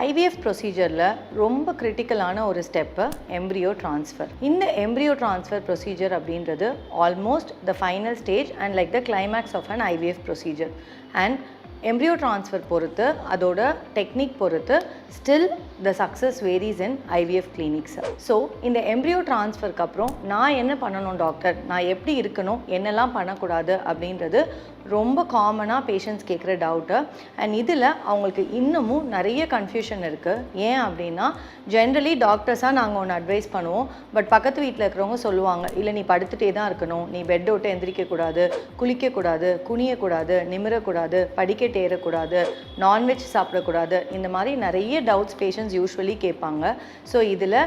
IVF ப்ரொசீஜரில் ரொம்ப கிரிட்டிக்கலான ஒரு ஸ்டெப்பு எம்ப்ரியோ ட்ரான்ஸ்ஃபர் இந்த எம்ப்ரியோ ட்ரான்ஸ்ஃபர் ப்ரொசீஜர் அப்படின்றது almost the final stage and like the climax of an IVF procedure and embryo transfer பொறுத்து அதோட technique பொறுத்து still the success varies in IVF clinics so இந்த embryo டிரான்ஸ்ஃபருக்கு அப்புறம் நான் என்ன பண்ணணும் டாக்டர் நான் எப்படி இருக்கணும்? என்னெல்லாம் பண்ணக்கூடாது? அப்படின்றது ரொம்ப காமனாக பேஷண்ட்ஸ் கேட்குற டவுட்டு அண்ட் இதில் அவங்களுக்கு இன்னமும் நிறைய கன்ஃபியூஷன் இருக்குது ஏன் அப்படின்னா ஜென்ரலி டாக்டர்ஸாக நாங்கள் ஒன்று அட்வைஸ் பண்ணுவோம். பட் பக்கத்து வீட்டில் இருக்கிறவங்க சொல்லுவாங்க இல்லை நீ படுத்துகிட்டே தான் இருக்கணும். நீ பெட்டை விட்டு எந்திரிக்கக்கூடாது. குளிக்கக்கூடாது. குனியக்கூடாது. நிமிரக்கூடாது. படிக்கட்டு ஏறக்கூடாது. நான்வெஜ் சாப்பிடக்கூடாது. இந்த மாதிரி நிறைய டவுட்ஸ் பேஷண்ட்ஸ் யூஸ்வலி கேட்பாங்க. ஸோ இதில்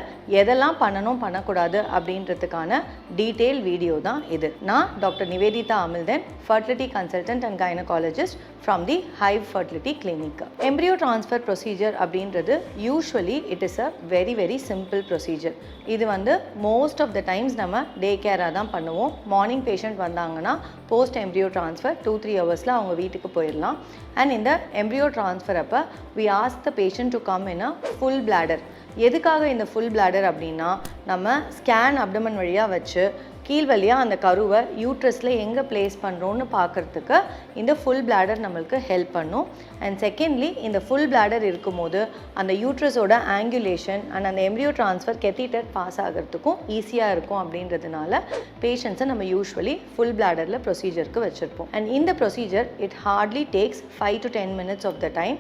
எதெல்லாம் பண்ணணும் பண்ணக்கூடாது அப்படின்றதுக்கான டீட்டெயில் வீடியோ தான் இது. நான் doctor Nivedita Amilthan fertility consultant and gynaecologist from the hi fertility clinic embryo transfer procedure அப்படின்றது usually it is a very very simple procedure இது வந்து மோஸ்ட் ஆஃப் த டைம்ஸ் நம்ம டே கேராக தான் பண்ணுவோம். மார்னிங் பேஷண்ட் வந்தாங்கன்னா post embryo transfer two three ஹவர்ஸில் அவங்க வீட்டுக்கு போயிடலாம். அண்ட் இந்த எம்ப்ரியோ ட்ரான்ஸ்ஃபர் அப்போ we ask the patient to come full bladder எதுக்காக இந்த ஃபுல் பிளாடர் அப்படின்னா நம்ம ஸ்கேன் அப்டமன் வழியாக வச்சு கீழ் வழியாக அந்த கருவை யூட்ரஸில் எங்கே ப்ளேஸ் பண்ணுறோன்னு பார்க்குறதுக்கு இந்த ஃபுல் பிளாடர் நம்மளுக்கு ஹெல்ப் பண்ணும். அண்ட் செகண்ட்லி இந்த ஃபுல் பிளாடர் இருக்கும்போது அந்த யூட்ரஸோட ஆங்குலேஷன் அண்ட் அந்த எம்ரியோ ட்ரான்ஸ்ஃபர் கெத்திட்டர் பாஸ் ஆகிறதுக்கும் ஈஸியாக இருக்கும் அப்படின்றதுனால பேஷண்ட்ஸை நம்ம யூஸ்வலி ஃபுல் பிளாடரில் ப்ரொசீஜருக்கு வச்சுருப்போம். அண்ட் இந்த procedure it hardly takes five to ten minutes of the time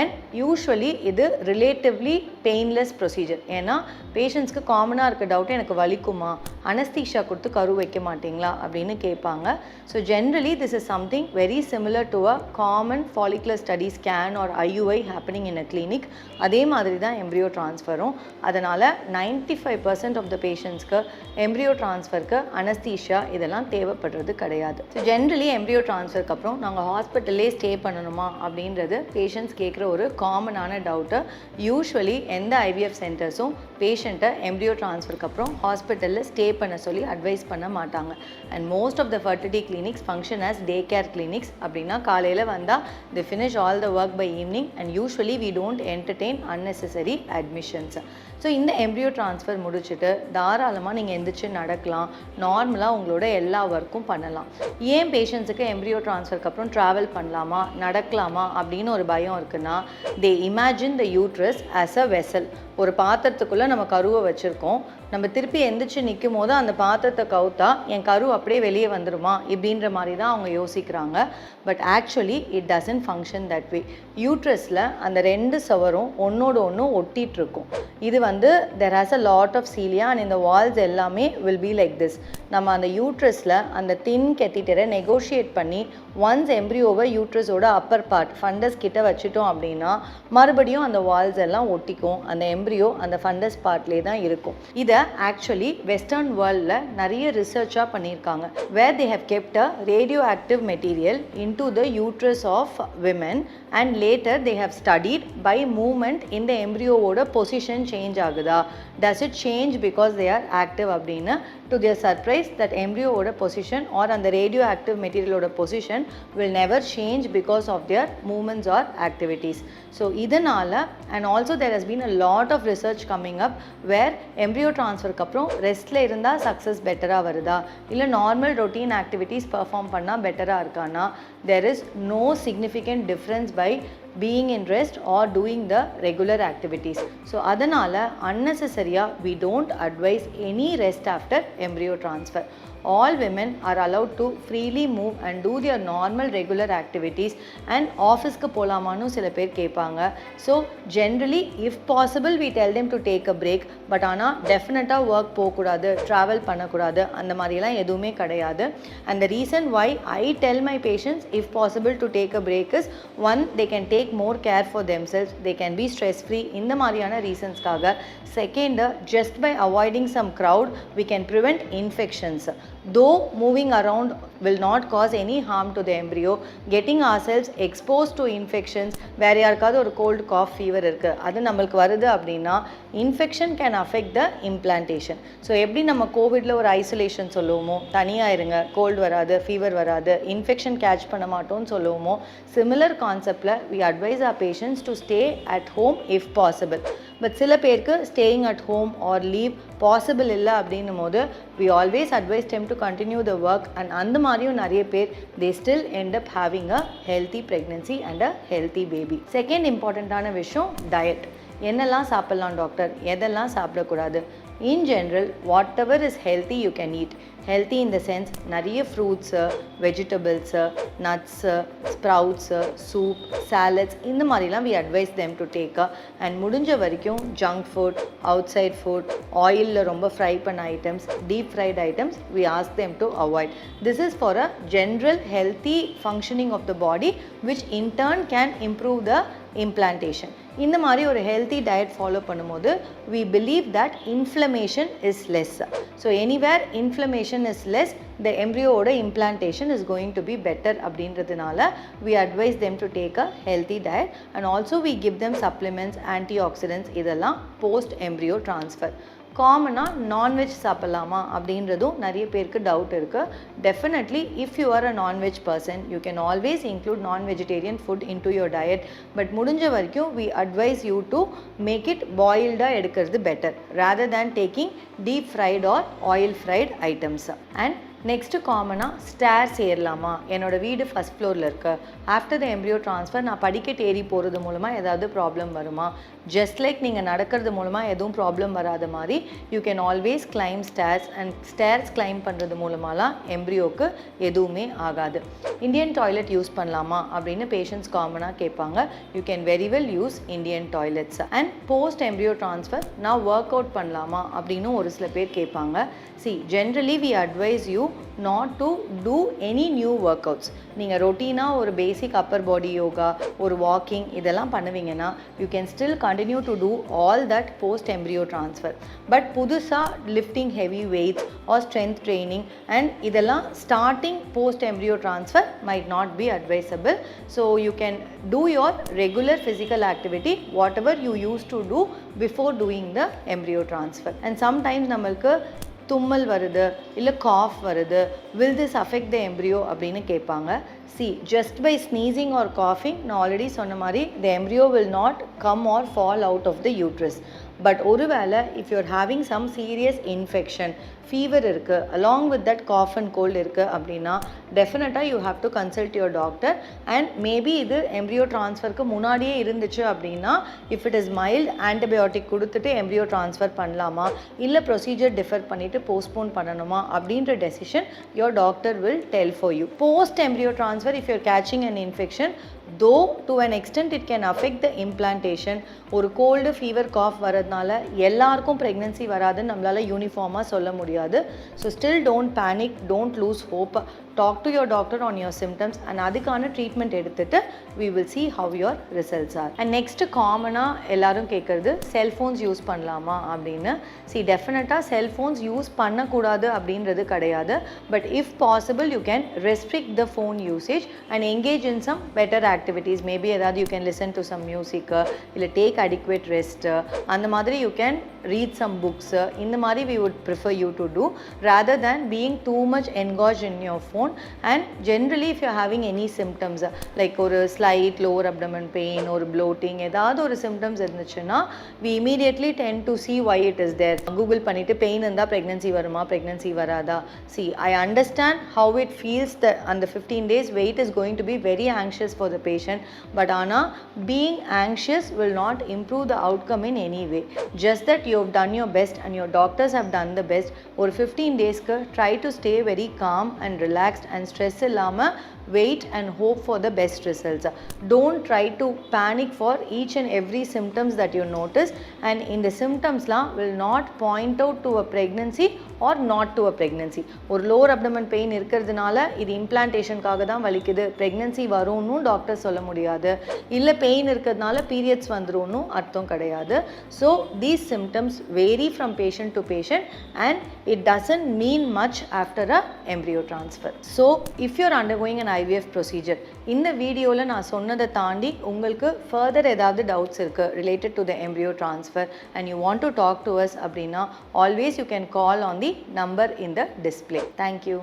and usually இது ரிலேட்டிவ்லி பெயின்லெஸ் ப்ரொசீஜர் ஏன்னா பேஷண்ட்ஸ்க்கு காமனாக இருக்க டவுட் எனக்கு வலிக்குமா? அனஸ்தீஷா கொடுத்து கரு வைக்க மாட்டிங்களா அப்படின்னு கேட்பாங்க. So generally this is something very similar to a common follicular study scan or IUI happening in a clinic அதே மாதிரி தான் எம்ப்ரியோ ட்ரான்ஸ்ஃபரும் அதனால் ninety five percent of the பேஷண்ட்ஸ்க்கு எம்ப்ரியோ ட்ரான்ஸ்ஃபருக்கு அனஸ்தீஷா இதெல்லாம் தேவைப்படுறது கிடையாது. ஸோ ஜென்ரலி எம்ப்ரியோ ட்ரான்ஸ்ஃபருக்கு அப்புறம் நாங்கள் ஹாஸ்பிட்டல்லே ஸ்டே பண்ணணுமா அப்படின்றது பேஷண்ட்ஸ் கேட்குற ஒரு காமனான டவுட்டு யூஸ்வலி எந்த ஐவிஎஃப் சென்டர்ஸும் பேஷண்ட்டை எம்ப்ரியோ ட்ரான்ஸ்ஃபருக்கு அப்புறம் ஹாஸ்பிட்டலில் ஸ்டே பண்ண சொல்லி அட்வைஸ் பண்ண மாட்டாங்க. And most of the fertility clinics function as day care clinics அப்படின்னா காலையில் வந்தால் they finish all the work by evening and usually we don't entertain unnecessary admissions so இந்த எம்ப்ரியோ ட்ரான்ஸ்ஃபர் முடிச்சுட்டு தாராளமாக நீங்கள் எந்திரிச்சு நடக்கலாம். நார்மலாக உங்களோட எல்லா ஒர்க்கும் பண்ணலாம். ஏன் பேஷண்ட்ஸுக்கு எம்ப்ரியோ ட்ரான்ஸ்ஃபருக்கு அப்புறம் ட்ராவல் பண்ணலாமா? நடக்கலாமா? அப்படின்னு ஒரு பயம் இருக்குன்னா they imagine the uterus as a vessel ஒரு பாத்திரத்துக்குள்ளே நம்ம கருவை வச்சுருக்கோம். நம்ம திருப்பி எந்திரிச்சு நிற்கும் போது அந்த பாத்திரத்தை கவுத்தா என் கரு அப்படியே வெளியே வந்துருமா? இப்படின்ற மாதிரி தான் அவங்க யோசிக்கிறாங்க. But actually it doesn't function that way யூட்ரஸில் அந்த ரெண்டு சவரும் ஒன்றோட ஒன்று ஒட்டிகிட்டு இருக்கும் இது வந்து there has a lot of cilia and இந்த வால்ஸ் எல்லாமே வில் பி லைக் திஸ் நம்ம அந்த யூட்ரஸில் அந்த தின் கெத்திட்டரை நெகோஷியேட் பண்ணி ஒன்ஸ் எம்ப்ரியோவை யூட்ரஸோட அப்பர் பார்ட் ஃபண்டஸ் கிட்ட வச்சுட்டோம் அப்படின்னா மறுபடியும் அந்த வால்ஸ் எல்லாம் ஒட்டிக்கும். அந்த எம்ப்ரியோ அந்த ஃபண்டஸ் பார்ட்லேயே தான் இருக்கும். இதை ஆக்சுவலி வெஸ்டர்ன் வேர்ல்டில் நிறைய ரிசர்ச்சாக பண்ணியிருக்காங்க where they have kept a radio active material into the uterus of women and later they have studied by movement இந்த எம்ப்ரியோவோட பொசிஷன் சேஞ்ச் ஆகுதா? Does it change because they are active அப்படின்னு to their surprise that எம்ப்ரியோவோட position or அந்த radio active மெட்டீரியலோட position will never change because of their movements or activities so இதனால் and also there has been a lot of research coming up where embryo ட்ரான்ஸ்ஃபருக்கு அப்புறம் ரெஸ்ட்டில் இருந்தால் success பெட்டராக வருதா? இல்லை normal routine activities perform பண்ணால் பெட்டராக இருக்கானா? There is no significant difference by being in rest or doing the regular activities so அதனால் அன்னெசரியாக we don't advise any rest after embryo transfer all women are allowed to freely move and do their normal regular activities and ஆஃபீஸ்க்கு போகலாமான்னு சில பேர் கேட்பாங்க. So generally if possible we tell them to take a break but ஆனால் டெஃபினட்டாக work போகக்கூடாது travel பண்ணக்கூடாது அந்த மாதிரிலாம் எதுவுமே கிடையாது. And the reason why I tell my patients if possible to take a break is one they can take more care for them selves they can be stress free இந்த மாதிரியான ரீசன்ஸ்க்காக second just by avoiding some crowd we can prevent infections though moving around will not cause any harm to the embryo getting ourselves exposed to infections வேறு யாருக்காவது ஒரு cold cough fever இருக்குது அது நம்மளுக்கு வருது அப்படின்னா infection can affect the implantation so எப்படி நம்ம கோவிடில் ஒரு ஐசோலேஷன் சொல்லுவோமோ தனியாக இருங்க கோல்டு வராது ஃபீவர் வராது இன்ஃபெக்ஷன் கேட்ச் பண்ண மாட்டோம்னு சொல்லுவோமோ சிமிலர் கான்செப்டில் we advise our patients to stay at home if possible but சில பேருக்கு staying at home or leave possible இல்லை அப்படின்னும் போது we always advise them to continue the work and அந்த மாதிரியும் நிறைய பேர் they still end up having a healthy pregnancy and a healthy baby second இம்பார்ட்டண்ட்டான விஷயம் டயட் என்னெல்லாம் சாப்பிட்லாம் டாக்டர் எதெல்லாம் சாப்பிடக்கூடாது? In general whatever is healthy you can eat healthy in the sense நிறைய fruits vegetables nuts sprouts soup salads இந்த மாதிரிலாம் we advise them to take and முடிஞ்ச வரைக்கும் junk food outside food ஆயிலில் ரொம்ப ஃப்ரை பண்ண items deep fried items we ask them to avoid this is for a general healthy functioning of the body which in turn can improve the implantation இந்த மாதிரி ஒரு healthy diet follow பண்ணும்போது we believe that inflammation is less so anywhere inflammation is less the எம்ப்ரியோட implantation is going to be better அப்படின்றதுனால we advise them to take a healthy diet and also we give them supplements antioxidants இதெல்லாம் post embryo transfer காமனாக non veg சாப்பிட்லாமா அப்படின்றதும் நிறைய பேருக்கு doubt இருக்குது definitely if you are a non veg person you can always include non vegetarian food into your diet but முடிஞ்ச வரைக்கும் we advise you to make it பாயில்டாக எடுக்கிறது better rather than taking deep fried or oil fried items and next காமனாக stairs ஏறலாமா? என்னோடய வீடு first ஃப்ளோரில் இருக்குது after the embryo transfer நான் படிக்கட்டு ஏறி போகிறது மூலமாக ஏதாவது ப்ராப்ளம் வருமா? ஜஸ்ட் லைக் நீங்கள் நடக்கிறது மூலமாக எதுவும் ப்ராப்ளம் வராத மாதிரி you can always climb stairs and stairs climb பண்ணுறது மூலமாலாம் எம்ப்ரியோக்கு எதுவுமே ஆகாது. இந்தியன் டாய்லெட் யூஸ் பண்ணலாமா அப்படின்னு பேஷண்ட்ஸ் காமனாக கேட்பாங்க. You can very well use Indian toilets and post embryo transfer நான் ஒர்க் அவுட் பண்ணலாமா அப்படின்னு ஒரு சில பேர் கேட்பாங்க. See generally we advise you not to do any new work outs நீங்கள் ரொட்டீனாக ஒரு பேசிக் அப்பர் பாடி யோகா ஒரு வாக்கிங் இதெல்லாம் பண்ணுவீங்கன்னா you can still continue to do all that post embryo transfer but புதுசாக lifting heavy weights or strength training and இதெல்லாம் starting post embryo transfer might not be advisable so you can do your regular physical activity whatever you use to do before doing the embryo transfer and sometimes நம்மளுக்கு தும்மல் வருது இல்லை cough வருது will this affect the embryo அப்படின்னு கேட்பாங்க. See just by sneezing or காஃபிங் நான் already சொன்ன மாதிரி the embryo will not come or fall out of the uterus but ஒருவேளை if you're having some serious infection fever இருக்குது along with that cough and cold இருக்குது அப்படின்னா டெஃபினட்டாக you have to consult your doctor and maybe இது embryo ட்ரான்ஸ்ஃபருக்கு முன்னாடியே இருந்துச்சு அப்படின்னா if it is mild antibiotic கொடுத்துட்டு எம்ப்ரியோ ட்ரான்ஸ்ஃபர் பண்ணலாமா? இல்லை ப்ரொசீஜர் டிஃபர் பண்ணிவிட்டு போஸ்ட்போன் பண்ணணுமா? அப்படின்ற decision your doctor will tell for you post embryo transfer if you're catching and infection though to an extent it can affect the implantation ஒரு cold fever cough வரதுனால எல்லாருக்கும் pregnancy வராதுன்னு நம்மளால் யூனிஃபார்மாக சொல்ல முடியாது. So still don't panic don't lose hope talk to your doctor on your symptoms and அதுக்கான treatment எடுத்துட்டு we will see how your results are and next காமனாக எல்லாரும் கேட்குறது செல்ஃபோன்ஸ் யூஸ் பண்ணலாமா அப்படின்னு. சி டெஃபினட்டாக செல்ஃபோன்ஸ் யூஸ் பண்ணக்கூடாது அப்படின்றது கிடையாது. But if possible you can restrict the phone usage and engage in some better activities maybe ஏதாவது you can listen to some music இல்லை டேக் அடிக்வேட் ரெஸ்ட்டு அந்த மாதிரி you can read some books இந்த மாதிரி we would prefer you to do rather than being too much engage in your phone and generally if you having any symptoms like ஒரு slight lower abdomen pain ஒரு floating ஏதாவது ஒரு symptoms இருந்துச்சுன்னா we immediately tend to see why it is there Google பண்ணிவிட்டு pain இருந்தால் pregnancy வருமா pregnancy வராதா? See I understand how it feels the அந்த fifteen days wait is going to be very anxious for the patient but ஆனால் being anxious will not improve the outcome in any way just that you have done your best and your doctors have done the best ஒரு fifteen டேஸ்க்கு try to stay very calm and relaxed and stress இல்லாமல் wait and hope for the best results. Don't try to panic for each and every symptoms that you notice. And in the symptoms la will not point out to a pregnancy or not to a pregnancy. ஒரு lower abdomen pain இருக்கிறதுனால இது இம்ப்ளான்டேஷனுக்காக தான் வலிக்குது. Pregnancy வரும்னு doctor சொல்ல முடியாது. இல்லை pain இருக்கிறதுனால பீரியட்ஸ் வந்துரும்னு அர்த்தம் கிடையாது. So these symptoms vary from patient to patient and it doesn't mean much after a embryo transfer so if you're undergoing and IVF procedure இந்த வீடியோவில் நான் சொன்னதை தாண்டி உங்களுக்கு ஃபர்தர் ஏதாவது டவுட்ஸ் இருக்குது related to the embryo transfer and you want to talk to us அப்படின்னா always you can call on the number in the display thank you